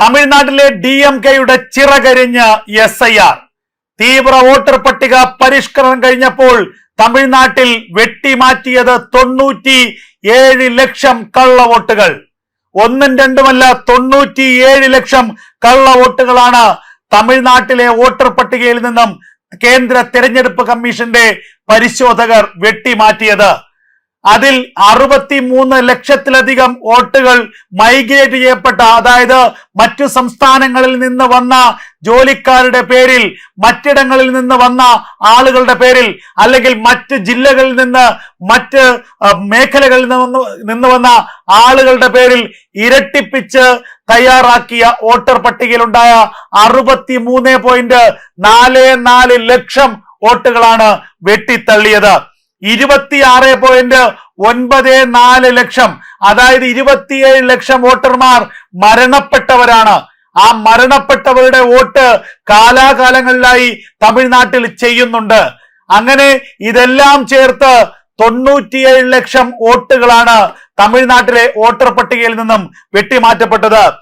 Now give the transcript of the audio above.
തമിഴ്നാട്ടിലെ D M കെയുടെ ചിറകരിഞ്ഞ് എസ് ഐ ആർ. തീവ്ര വോട്ടർ പട്ടിക പരിഷ്കരണം കഴിഞ്ഞപ്പോൾ തമിഴ്നാട്ടിൽ വെട്ടിമാറ്റിയത് തൊണ്ണൂറ്റി ഏഴ് ലക്ഷം കള്ള വോട്ടുകൾ. ഒന്നും രണ്ടുമല്ല തൊണ്ണൂറ്റി ഏഴ് ലക്ഷം കള്ള വോട്ടുകളാണ് തമിഴ്നാട്ടിലെ വോട്ടർ പട്ടികയിൽ നിന്നും കേന്ദ്ര തെരഞ്ഞെടുപ്പ് കമ്മീഷന്റെ പരിശോധകർ വെട്ടിമാറ്റിയത്. അതിൽ അറുപത്തി മൂന്ന് ലക്ഷത്തിലധികം വോട്ടുകൾ മൈഗ്രേറ്റ് ചെയ്യപ്പെട്ട അതായത് മറ്റു സംസ്ഥാനങ്ങളിൽ നിന്ന് വന്ന ജോലിക്കാരുടെ പേരിൽ മറ്റിടങ്ങളിൽ നിന്ന് വന്ന ആളുകളുടെ പേരിൽ അല്ലെങ്കിൽ മറ്റ് ജില്ലകളിൽ നിന്ന് മറ്റ് മേഖലകളിൽ നിന്ന് നിന്ന് വന്ന ആളുകളുടെ പേരിൽ ഇരട്ടിപ്പിച്ച് തയ്യാറാക്കിയ വോട്ടർ പട്ടികയിലുണ്ടായ അറുപത്തി മൂന്ന് പോയിന്റ് നാല് നാല് ലക്ഷം വോട്ടുകളാണ് വെട്ടിത്തള്ളിയത്. ഇരുപത്തിയാറ് പോയിന്റ് ഒൻപത് നാല് ലക്ഷം. അതായത് ഇരുപത്തിയേഴ് ലക്ഷം വോട്ടർമാർ മരണപ്പെട്ടവരാണ്. ആ മരണപ്പെട്ടവരുടെ വോട്ട് കാലാകാലങ്ങളിലായി തമിഴ്നാട്ടിൽ ചെയ്യുന്നുണ്ട്. അങ്ങനെ ഇതെല്ലാം ചേർത്ത് തൊണ്ണൂറ്റിയേഴ് ലക്ഷം വോട്ടുകളാണ് തമിഴ്നാട്ടിലെ വോട്ടർ പട്ടികയിൽ നിന്നും വെട്ടിമാറ്റപ്പെട്ടത്.